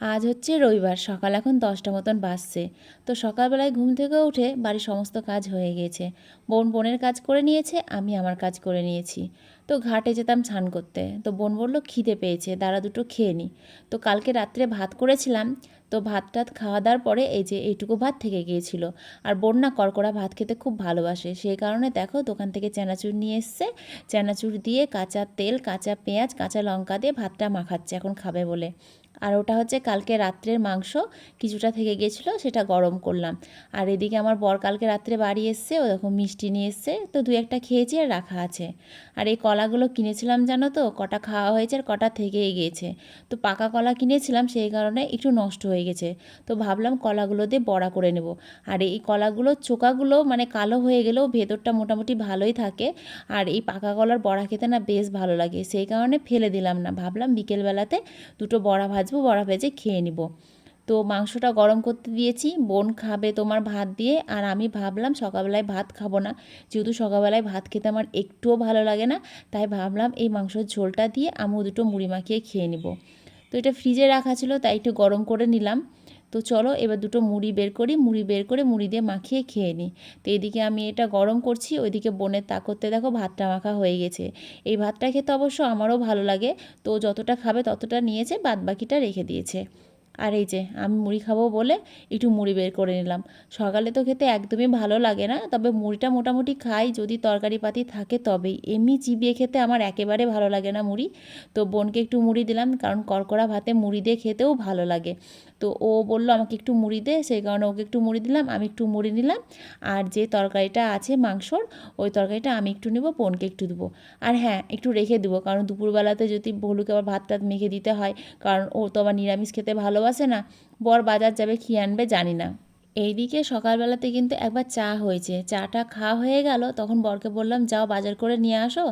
আজ হচ্ছে রবিবার, সকাল এখন দশটা মতন বাজছে। তো সকালবেলায় ঘুম থেকে উঠে বাড়ির সমস্ত কাজ হয়ে গেছে। বোন বোনের কাজ করে নিয়েছে, আমি আমার কাজ করে নিয়েছি। তো ঘাটে যেতাম স্নান করতে। তো বোন বলল, খিদে পেয়েছে, দাঁড়া দুটো খেয়ে নি। তো কালকে রাত্রে ভাত করেছিলাম। তো ভাত টাত খাওয়া দাওয়ার পরে এই যে এইটুকু ভাত থেকে গিয়েছিল। আর বোন না কড়কড়া ভাত খেতে খুব ভালোবাসে। সেই কারণে দেখো দোকান থেকে চানাচুর নিয়ে এসছে। চানাচুর দিয়ে কাঁচা তেল, কাঁচা পেঁয়াজ, কাঁচা লঙ্কা দিয়ে ভাতটা মাখাচ্ছে, এখন খাবে বলে। আর ওটা হচ্ছে কালকে রাত্রের মাংস, কিছুটা থেকে গেছিল, সেটা গরম করলাম। আর এদিকে আমার বর কালকে রাত্রে বাড়ি এসছে, ও দেখো মিষ্টি নিয়ে এসছে, তো দু একটা খেয়েছি আর রাখা আছে। আর এই কলাগুলো কিনেছিলাম জানো তো, কটা খাওয়া হয়েছে আর কটা থেকেই গিয়েছে তো পাকা কলা কিনেছিলাম, সেই কারণে একটু নষ্ট হয়ে গেছে। তো ভাবলাম কলাগুলো দিয়ে বড়া করে নেব। আর এই কলাগুলো, চোকাগুলো মানে কালো হয়ে গেলেও ভেতরটা মোটামুটি ভালোই থাকে। আর এই পাকা কলার বড়া খেতে না বেশ ভালো লাগে, সেই কারণে ফেলে দিলাম না। ভাবলাম বিকেলবেলাতে দুটো বড়া ভাজবো বড়া ভেজে খেয়ে নিব। তো মাংসটা গরম করতে দিয়েছি, বোন খাবে তোমার ভাত দিয়ে, আর আমি ভাবলাম সকালবেলায় ভাত খাব না। যেহেতু সকালবেলায় ভাত খেতে আমার একটুও ভালো লাগে না, তাই ভাবলাম এই মাংসের ঝোলটা দিয়ে আমিও দুটো মুড়ি মাখিয়ে খেয়ে নিব। তো এটা ফ্রিজে রাখা ছিল, তাই একটু গরম করে নিলাম। তো চলো এবার দুটো মুড়ি বের করি, মুড়ি বের করে মুড়ি দিয়ে মাখিয়ে খেয়ে নিই। তো এদিকে আমি এটা গরম করছি, ওইদিকে বোনের তা করতে দেখো ভাতটা মাখা হয়ে গেছে। এই ভাতটা খেতে অবশ্য আমারও ভালো লাগে, তো যতটা খাবে ততটা নিয়েছে বাদ বাকিটা রেখে দিয়েছে। আর এই যে, আমি মুড়ি খাব বলে একটু মুড়ি বের করে নিলাম। সকালে তো খেতে একদমই ভালো লাগে না, তবে মুড়িটা মোটামুটি খাই, যদি তরকারি পাতি থাকে তবেই। এমনি চিবিয়ে খেতে আমার একেবারে ভালো লাগে না মুড়ি। তো বোনকে একটু মুড়ি দিলাম, কারণ কড়কড়া ভাতে মুড়ি দিয়ে খেতেও ভালো লাগে। তো ও বলল, আমাকে একটু মুড়ি দে। সেই কারণে ওকে একটু মুড়ি দিলাম, আমি একটু মুড়ি নিলাম। আর যে তরকারিটা আছে মাংসর, ওই তরকারিটা আমি একটু নেব, বোনকে একটু দেবো। আর হ্যাঁ একটু রেখে দেবো, কারণ দুপুরবেলাতে যদি ভলুকে আবার ভাত টাত মেখে দিতে হয়, কারণ ও তো আবার নিরামিষ খেতে ভালোবাসে না, বর বাজার যাবে খেয়ে আনবে জানি না। এইদিকে সকালবেলাতে কিন্তু একবার চা হয়েছে। চাটা খাওয়া হয়ে গেল, তখন বরকে বললাম, যাও বাজার করে নিয়ে আসো।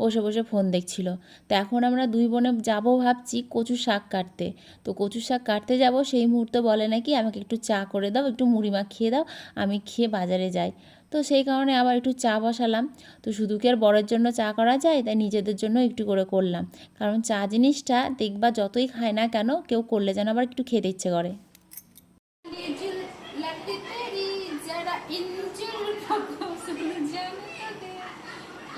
বসে বসে ফোন দেখছিল। তো এখন আমরা দুই বোনে যাব ভাবছি কচু শাক কাটতে। তো কচু শাক কাটতে যাব, সেই মুহূর্তে বলে নাকি, আমাকে একটু চা করে দাও, একটু মুড়ি মাখিয়ে দাও, আমি খেয়ে বাজারে যাই। তো সেই কারণে আবার একটু চা বসালাম তো শুধু কি আর বরের জন্য চা করা যায় তাই নিজেদের জন্য একটু করে করলাম কারণ চা জিনিসটা দেখবা যতই খায় না কেন কেউ করলে যেন আবার একটু খেতে ইচ্ছে করে ये जुल लट तेरी जरा इन जुल्फों को सुलझाने दे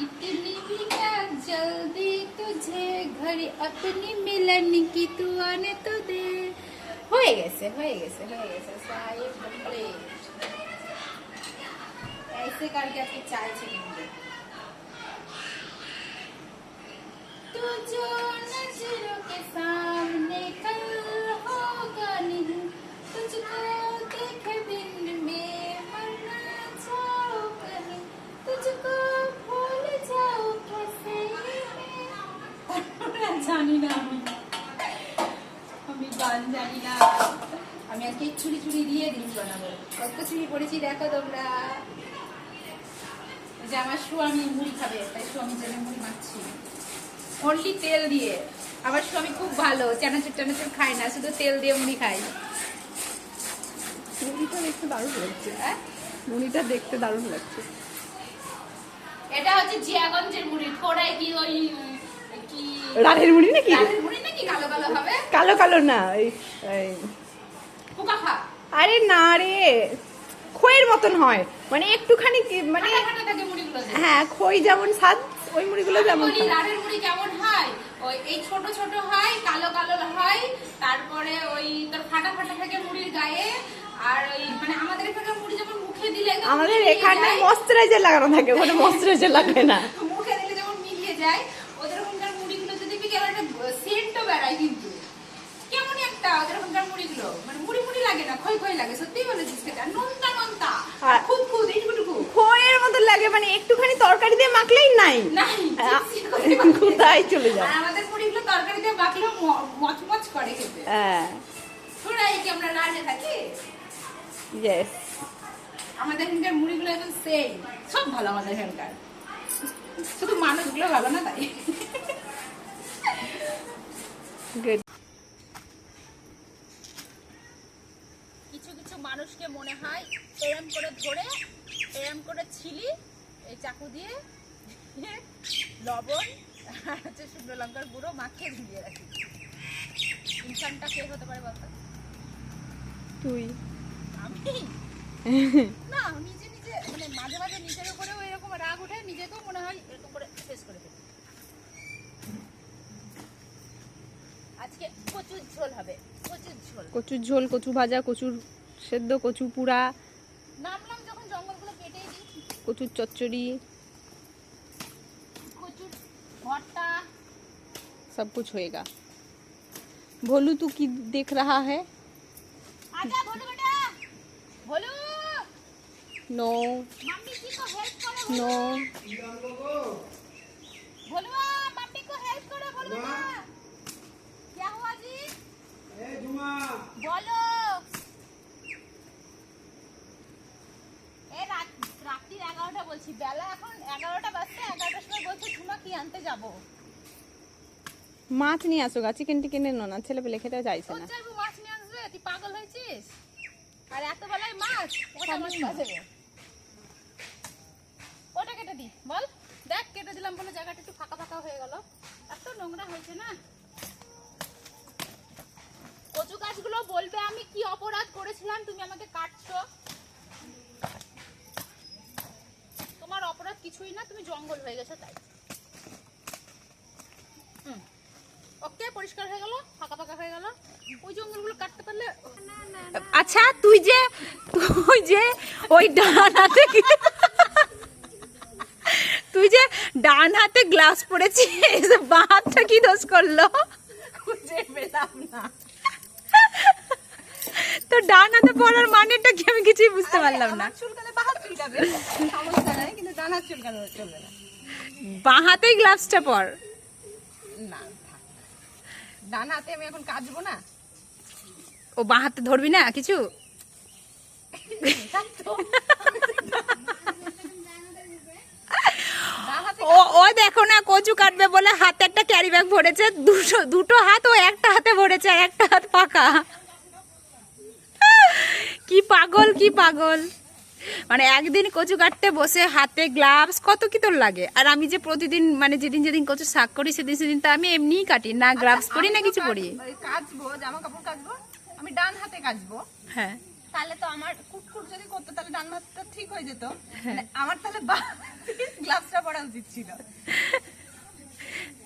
इतनी भी क्या जल्दी तुझे घड़ी अपनी मिलन की तू आने तो दे হয়ে গেছে হয়ে গেছে হয়ে গেছে সাহেব কমপ্লিট ऐसे करके आपकी चाय छिड़ेंगे तू जो नजरों के सामने कल होगा नहीं तुझको देखे बिन में मरना चाहो कहीं तुझको भूल जाओ कैसे मैं জানি না আমি আমি গান জানি না আমি আজকে ছুরি ছুরি দিয়ে রিলস বানাবো কত ছুরি পড়েছি দেখো তোমরা এই যে আমার স্বামী মুড়ি খাবে তাই স্বামীর জন্য মুড়ি মাখছি। অনলি তেল দিয়ে। আমার স্বামী খুব ভালো চানাচুর টানাচুর খায় না শুধু তেল দিয়ে মুড়ি খায় মুড়িটা দেখতে দারুণ লাগছে। হ্যাঁ? মুড়িটা দেখতে দারুণ লাগছে। এটা হচ্ছে জিয়াগঞ্জের মুড়ি থোড়ায় কি ওই উম, কি? রানের মুড়ি নাকি? রাতের মুড়ি নাকি কালো কালো হবে? কালো কালো না এই এই, পোকা খা আরে না রে। খইয়ের মতন হয়। মানে একটুখানি মানে। হ্যাঁ খই যেমন স্বাদ ওই মুড়িগুলো যেমন লাড়ের মুড়ি কেমন হয়? ওই এই ছোট ছোট হয় কালো কালো হয় তারপরে ওই তোর ফাটা ফাটা থাকে মুড়ির গায়ে আর ওই মানে আমাদের এখানে মুড়ি যেমন মুখে দিলে আমাদের এখানে ময়শ্চারাইজার লাগানো থাকে ওখানে ময়শ্চারাইজার লাগে না। মুখে দিলে যেমন মিলিয়ে যায় ওদের ওখানকার মুড়িগুলো যদি দেখবি কেমন একটা সেন্টও বেড়ায় কিন্তু মুড়িগুলো মানে মুড়ি মুড়ি লাগে না খই খই লাগে সত্যিই বলেছিস সেটা নোনতা নোনতা খুব খুব খইয়ের মতন লাগে মানে একটুখানি তরকারি দিয়ে মাখলেই নাই। নাই আহ, চিপসি করে মাখলে। কোথায় চলে যায় আমাদের মুড়িগুলো তরকারি দিয়ে মাখলেও ম- মচমচ করে খেতে। হ্যাঁ। তোরা কি আমরা রাজে থাকি? ইয়েস আমাদের এখানকার মুড়িগুলো একদম সেম সব ভালো আমাদের এখানকার। শুধু মানুষগুলো ভালো না তাই। গুড কিছু কিছু মানুষকে মনে হয় এরম করে ধরে এরম করে ছিলি এই চাকু দিয়ে লবণ আর হচ্ছে শুকনো লঙ্কার গুঁড়ো মাখিয়ে ঝুলিয়ে রাখি। ইনসানটা কে হতে পারে বলতো? তুই। আমি? না নিজে নিজে মানে মাঝে মাঝে নিজের উপরেও এরকম রাগ উঠে নিজেকেও মনে হয় এরকম করে ফেস করে ফেলি। আজকে প্রচুর ঝোল হবে প্রচুর ঝোল। কচুর ঝোল কচু ভাজা কচুর সেদ্ধ কচু পুরা নামলাম যখন জঙ্গলগুলো কেটেই দিই কচুর চচ্চড়ি প্রচুর ভর্তা सब कुछ होएगा भोलू तू की देख रहा है আজা ভোলু বেটা ভোলু नो मम्मी जी को हेल्प करो नो भोलुआ मम्मी को हेल्प करो भोलू बेटा क्या हुआ जी बोलो এগারোটা বলছি। বেলা এখন এগারোটা বাজছে এগারোটার সময় বলছে ঝুমা কি আনতে যাব? মাছ নিয়ে আসো গা চিকেন টিকেন এনো না ছেলে পেলে খেতে চাইছে না। মাছ নিয়ে আসবে তুই পাগল হয়েছিস? আর এত বেলায় মাছ? ওটা মাছ বাজবে ওটা কেটে দি বল। দেখ কেটে দিলাম বলে জায়গাটা একটু ফাঁকা ফাঁকা হয়ে গেল। এত নোংরা হয়েছে না। কচু গাছগুলো বলবে আমি কি অপরাধ করেছিলাম তুমি আমাকে কাটছো। কিছুই না তুমি জঙ্গল হয়ে গেছো তাই। হুম। ওকে পরিষ্কার হয়ে গেল ফাঁকা ফাঁকা হয়ে গেল। ওই জঙ্গলগুলো কাটতে পারলে আচ্ছা তুই যে তুই যে ওই ডান হাতে তুই যে ডান হাতে গ্লাস পড়েছিস বাঁ হাতটা কি দোষ করল? খুঁজে পেলাম না। তো ডান হাতে পড়ার মানেটা কি আমি কিছুই বুঝতে পারলাম না। চুলকালে সমস্যা নাই কিন্তু ডানা চুলকানো চলবে না। বাঁ হাতেই গ্লাভসটা পর। না। ডান হাতে আমি এখন কাচবো না। ও বাঁ হাতে ধরবি না কিছু? ও ও দেখো না কচু কাটবে বলে হাতে একটা ক্যারি ব্যাগ ভরেছে দুটো দুটো হাত ও একটা হাতে ভরেছে আর একটা হাত পাকা কি পাগল কি পাগল। মানে একদিন কচু কাটতে বসে হাতে গ্লাভস কত কি তোর লাগে? আর আমি যে প্রতিদিন মানে যেদিন যেদিন কচু শাক করি সেদিন সেদিন তো আমি এমনিই কাটি। না গ্লাভস পরি না কিছু পরি। ওই কাচবো জামা কাপড় কাচবো আমি ডান হাতে কাচবো। হ্যাঁ। তাহলে তো আমার কুটকুট যদি করতো তাহলে ডান হাতটা ঠিক হয়ে যেত। মানে আমার তাহলে গ্লাভসটা পরা উচিত ছিল।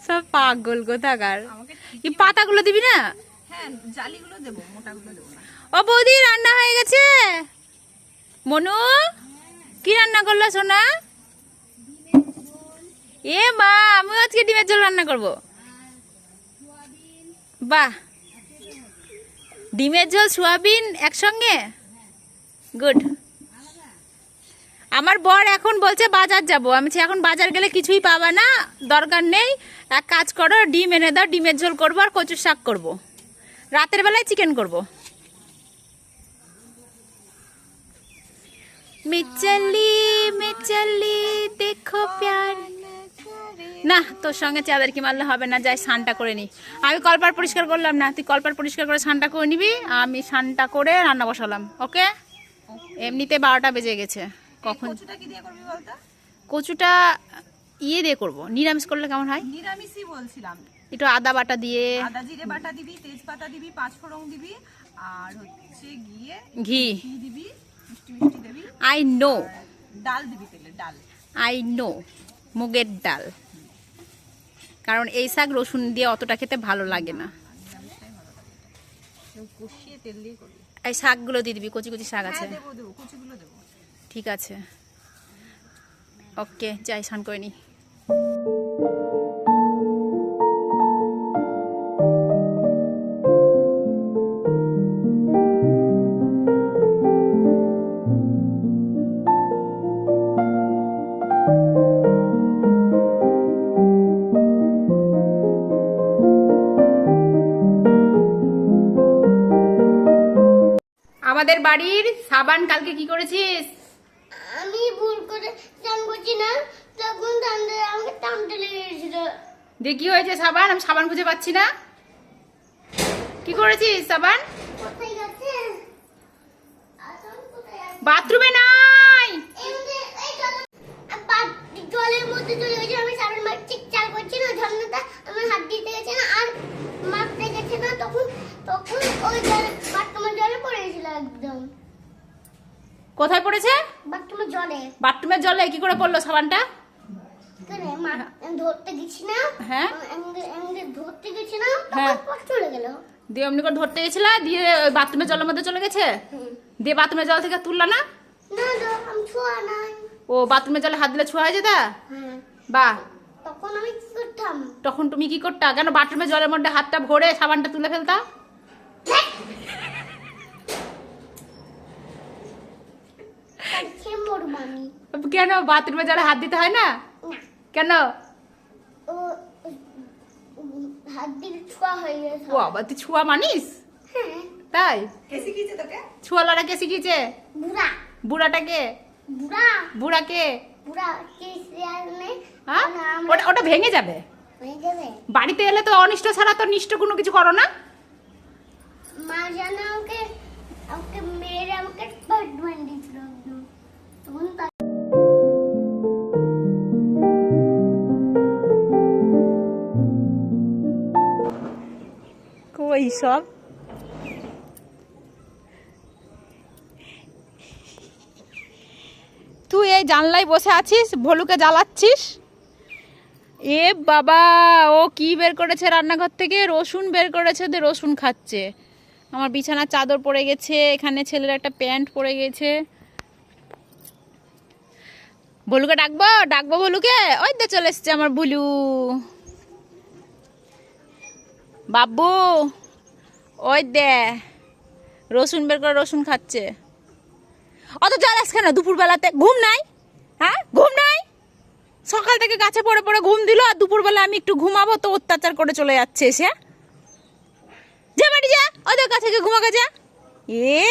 সব পাগল কোথাকার। আমাকে কি পাতাগুলো দিবি না? হ্যাঁ জালিগুলো দেবো মোটাগুলো দেবো না। ও বৌদি রান্না হয়ে গেছে? মনু, কি রান্না করল সোনা? এ মা, আমিও আজকে ডিমের ঝোল রান্না করব। বাহ। ডিমের ঝোল, সোয়াবিন একসঙ্গে? গুড। আমার বর এখন বলছে বাজার যাব। আমি এখন বাজার গেলে কিছুই পাবা না, দরকার নেই। এক কাজ করো, ডিম এনে দাও, ডিমের ঝোল করব আর কচুর শাক করব। রাতের বেলায় চিকেন করব। মিচলি মিচলি দেখো প্যার। না তোর সঙ্গে চাঁদের কি মারলে হবে না যাই স্নানটা করে নি। আমি কলপার পরিষ্কার করলাম না তুই কলপার পরিষ্কার করে স্নানটা করে নিবি আমি স্নানটা করে রান্না বসালাম ওকে? এমনিতে বারোটা বেজে গেছে কখন? কচুটা ইয়ে দিয়ে করব নিরামিষ করলে কেমন হয়? নিরামিষই বলছিলাম। একটু আদা বাটা দিয়ে। আদা জিরে বাটা দিবি তেজপাতা দিবি পাঁচফোড়ন দিবি আর হচ্ছে গিয়ে ঘি দিবি। মিষ্টি মিষ্টি দিবি আই নো ডাল দিবি তেলে ডাল। আই নো মুগের ডাল। কারণ এই শাক রসুন দিয়ে অতটা খেতে ভালো লাগে না। কষিয়ে তেল দিয়ে করবি। এই শাকগুলো দিয়ে দিবি কচি কচি শাক আছে। হ্যাঁ দেবো। ঠিক আছে। ওকে যাই স্নান করে নি। আমাদের বাড়ির সাবান কালকে কি করেছিস? আমি ভুল করে চান করছি না তখন আমাকে টানতে লেগে গেছিল। দিয়ে কি হয়েছে সাবান আমি সাবান খুঁজে পাচ্ছি না। কি করেছিস সাবান? বাথরুমে নাই! জলের মধ্যে চলে গেছে আমি সাবান ঠিক চাল করছি না ঝর্ণাটা আমার হাত দিতে গেছে না আর মাপতে গেছে না তখন তখন ওই জলে বাথরুমের জলে পড়েছিল একদম। কোথায় পড়েছে? বাথরুমের জলে। বাথরুমের জলে কি করে পড়ল সাবানটা? ধরতে হ্যাঁ। ধরতে হ্যাঁ। চলে গেল। দিয়ে অমনি করে ধরতে গেছিলা দিয়ে বাথরুমের জলের মধ্যে চলে গেছে? দিয়ে বাথরুমের জল থেকে তুললা না? ও বাথরুমের জলে হাত দিলে ছোঁয়া হয়ে যেতা? হ্যাঁ। তখন আমি কি করতাম? তখন তুমি কি করতা? কেন বাথরুমের জলের মধ্যে হাতটা ভরে সাবানটা তুলে ফেলতা খেয়ে মরবো আমি কেন? বাথরুমের জলে হাত দিতে হয় না? কেন? ও ছোঁয়া আবার তুই ছুয়া মানিস? হ্যাঁ। তাই? কে শিখিয়েছে তোকে? ছুয়ালারা কে শিখিয়েছে? বুড়া। বুড়াটাকে বুড়া। বুড়াকে বুড়া কে সিয়ানে হ্যাঁ? ওটা ওটা ভেঙে যাবে। বাড়িতে এলে তো অনিষ্ট ছাড়া তো নিষ্ঠ কোনো কিছু করো না। মা জানো আমাকে আমাকে মেরে আমাকে পাট মান দিয়েছিল একদম তখন তা- কই সব তুই এই জানলায় বসে আছিস? ভলুকে জ্বালাচ্ছিস? এ বাবা, ও কি বের করেছে রান্নাঘর থেকে? রসুন বের করেছে দিয়ে রসুন খাচ্ছে। আমার বিছানার চাদর পড়ে গেছে, এখানে ছেলের একটা প্যান্ট পড়ে গেছে। ভলুকে ডাকবো ডাকবো ভলুকে ওই দে চলে এসছে আমার ভুলু বাবু, ওই দে, রসুন বের করে রসুন খাচ্ছে। অত জল জ্বালাস কেন দুপুরবেলাতে? ঘুম নাই? হ্যাঁ? ঘুম নাই? সকাল থেকে গাছে পড়ে পড়ে ঘুম দিল, আর দুপুরবেলা আমি একটু ঘুমাবো, তো অত্যাচার করে চলে যাচ্ছে এসে যা বাড়ি যা ওদের কাছে গিয়ে ঘুমাকে যা। এ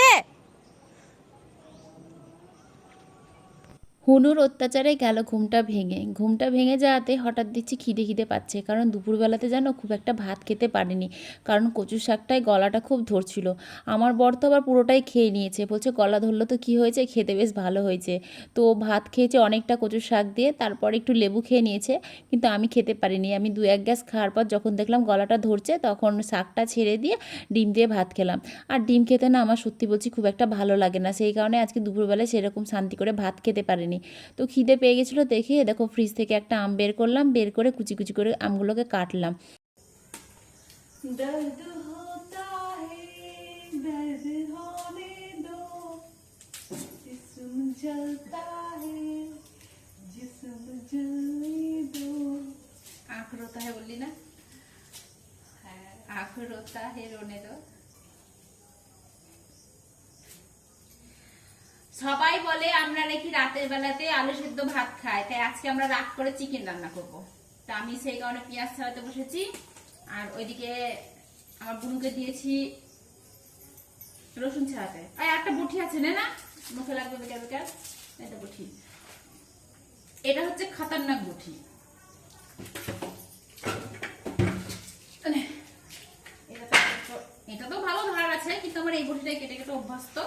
হুনুর অত্যাচারে গেল ঘুমটা ভেঙে। ঘুমটা ভেঙে যাওয়াতে হঠাৎ দেখছি খিদে খিদে পাচ্ছে, কারণ দুপুরবেলাতে যেন খুব একটা ভাত খেতে পারেনি, কারণ কচু শাকটায় গলাটা খুব ধরছিল। আমার বর তো আবার পুরোটাই খেয়ে নিয়েছে, বলছে, গলা ধরলো তো কী হয়েছে? খেতে বেশ ভালো হয়েছে। তো ভাত খেয়েছে অনেকটা কচু শাক দিয়ে, তারপর একটু লেবু খেয়ে নিয়েছে, কিন্তু আমি খেতে পারিনি। আমি দু এক গ্যাস খাওয়ার পর যখন দেখলাম গলাটা ধরছে, তখন শাকটা ছেড়ে দিয়ে ডিম দিয়ে ভাত খেলাম। আর ডিম খেতে না আমার সত্যি বলছি খুব একটা ভালো লাগে না, সেই কারণে আজকে দুপুরবেলায় সেরকম শান্তি করে ভাত খেতে পারিনি। তো খিদে পেয়ে গেছিলো দেখে দেখো ফ্রিজ থেকে একটা আম বের করলাম বের করে কুচি কুচি করে আমগুলোকে কাটলাম दर्द होता है दर्द होने दो जिस्म जलता है जिस्म जलने दो आँख रोता है बोली ना आँख रोता है रोने दो সবাই বলে আমরা নাকি রাতের বেলাতে আলু সেদ্ধ ভাত খাই, তাই আজকে আমরা রাত করে চিকেন রান্না করব। তা আমি সেই কারণে পেঁয়াজ ছাড়াতে বসেছি, আর ওইদিকে আমার বুনুকে দিয়েছি রসুন ছাড়াতে। আর একটা বটি আছে, নে না। মুখে লাগবে বেকার বেকার। এটা বটি এটা হচ্ছে খতরনাক বটি এটা তো ভালো ধার আছে, কিন্তু আমার এই বটিটাই কেটে কেটে অভ্যস্ত।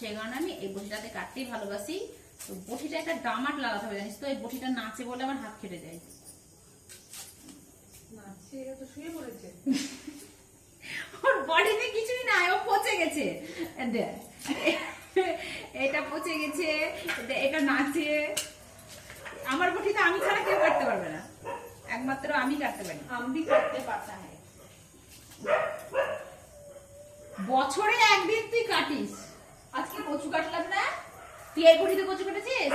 সেই কারণে আমি এই বটিটাতে কাটতেই ভালোবাসি। তো বটিটা একটা ডামাট লাগাতে হবে জানিস তো? এই বটিটা নাচে বলে আমার হাত যায়। আমি ছাড়া কেউ কাটতে পারবে না। একমাত্র আমি কাটতে পারি। আমি কাটতে বছরে একদিন তুই কাটিস। আজকে কচু কাটলাম না? তুই এই কচু কেটেছিস?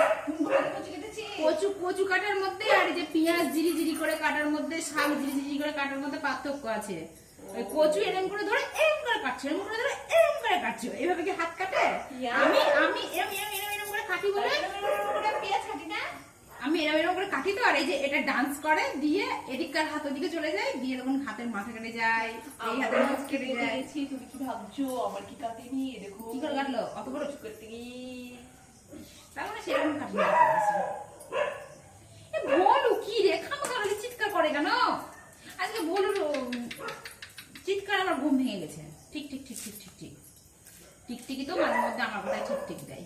কচু কেটেছিস কচু কচু কাটার মধ্যে আর যে পেঁয়াজ জিরি জিরি করে কাটার মধ্যে শাক জিরি জিরি করে কাটার মধ্যে পার্থক্য আছে। কচু এরম করে ধরে এরম করে কাটছে এরম করে ধরে এরম করে কাটছে। এভাবে কি হাত কাটে? আমি আমি এরম এরম এরম এরম করে কাটি বলে? পেঁয়াজ কাটি না? আমি এরম এরম করে কাটি তো আর এই যে এটা ডান্স করে দিয়ে এদিককার হাত ওদিকে চলে যায় দিয়ে তখন হাতের মাথা কেটে যায় এই হাতের মাথা কেটে যায়। তুমি কি ভাবছ আমার কি কাটেনি দেখো কি করে কাটলো? অত বড়? কাটতে গিয়ে তার মানে সেরকম কাটলো এ বলু কি রে? খামা খালি চিৎকার করে কেন আজকে বলু চিৎকার আমার ঘুম ভেঙে গেছে। ঠিক ঠিক ঠিক ঠিক ঠিক ঠিক। টিকটিকি তো মাঝে মধ্যে আমার কথায় ঠিক ঠিক দেয়।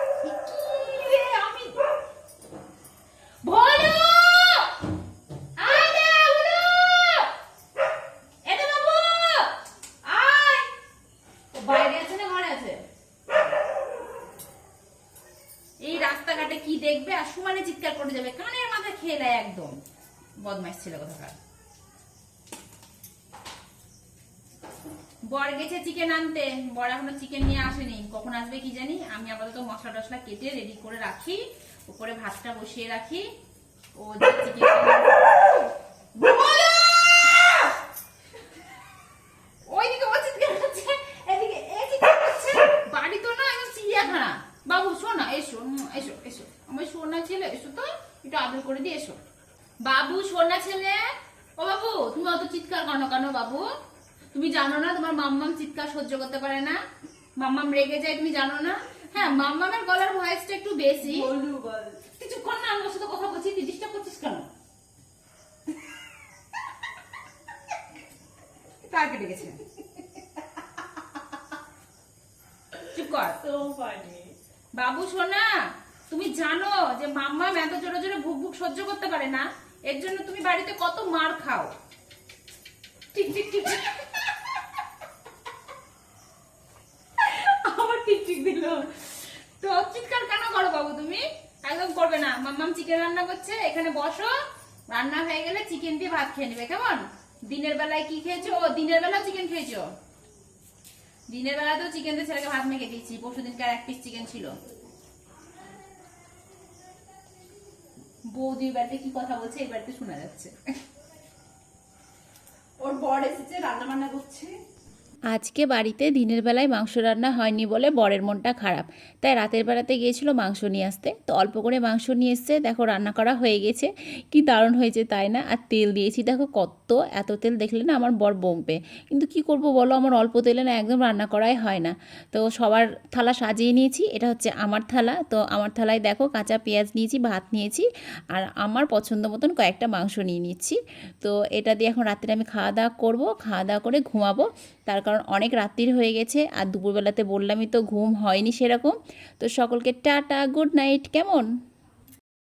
একদম বদমাইশ ছিল কোথাকার। বর গেছে চিকেন আনতে। বর এখনও চিকেন নিয়ে আসেনি। কখন আসবে কি জানি? আমি আপাতত মশলা টসলা কেটে রেডি করে রাখি। উপরে ভাতটা বসিয়ে রাখি। ও বাবু, শোনা এসো এসো এসো। আমার সোনা ছেলে, এসো তো। একটু আদর করে দিয়ে এসো। বাবু সোনা ছেলে। ও বাবু তুমি অত চিৎকার কেন কেন বাবু? তুমি জানো না তোমার মাম্মাম চিৎকার সহ্য করতে পারে না। মাম্মাম রেগে যায় তুমি জানো না? হ্যাঁ মাম্মামের গলার ভয়েসটা একটু বেশি। কর না আমার সাথে কথা বলছি তুই ডিস্টার্ব করছিস কেন? গেছে। চুপ কর। বাবু সোনা তুমি জানো যে মাম্মা এত জোরে জোরে ভুক ভুক সহ্য করতে পারে না। এর জন্য তুমি বাড়িতে কত মার খাও। ঠিক ঠিক ঠিক তো কেন করো বাবু তুমি? একদম করবে না। চিকেন রান্না করছে, এখানে বসো। রান্না হয়ে গেলে চিকেন দিয়ে ভাত খেয়ে নেবে, কেমন? দিনের বেলায় কি খেয়েছো? দিনের বেলা চিকেন খেয়েছো? দিনের বেলা তো চিকেন দিয়ে ছেলেকে ভাত মেখে দিয়েছি। পরশু দিনকার এক পিস চিকেন ছিল। বৌদির বাড়িতে কি কথা বলছে এই শোনা যাচ্ছে। ওর বর এসেছে রান্না বান্না করছে। আজকে বাড়িতে দিনের বেলায় মাংস রান্না হয়নি বলে বরের মনটা খারাপ। তাই রাতের বেলাতে গিয়েছিল মাংস নিয়ে আসতে। তো অল্প করে মাংস নিয়ে এসছে, দেখো রান্না করা হয়ে গেছে। কি দারুণ হয়েছে তাই না? আর তেল দিয়েছি, দেখো কত, এত তেল দেখলে না আমার বর বমবে। কিন্তু কি করব বলো, আমার অল্প তেলে না একদম রান্না করাই হয় না। তো সবার থালা সাজিয়ে নিয়েছি, এটা হচ্ছে আমার থালা। তো আমার থালায় দেখো কাঁচা পেঁয়াজ নিয়েছি, ভাত নিয়েছি, আর আমার পছন্দ মতন কয়েকটা মাংস নিয়ে নিচ্ছি। তো এটা দিয়ে এখন রাত্রে আমি খাওয়া দাওয়া করব, খাওয়া দাওয়া করে ঘুমাবো। তার কারণ অনেক রাত্রির হয়ে গেছে আর দুপুরবেলাতে বললামই তো ঘুম হয়নি সেরকম। তো সকলকে টাটা গুড নাইট কেমন?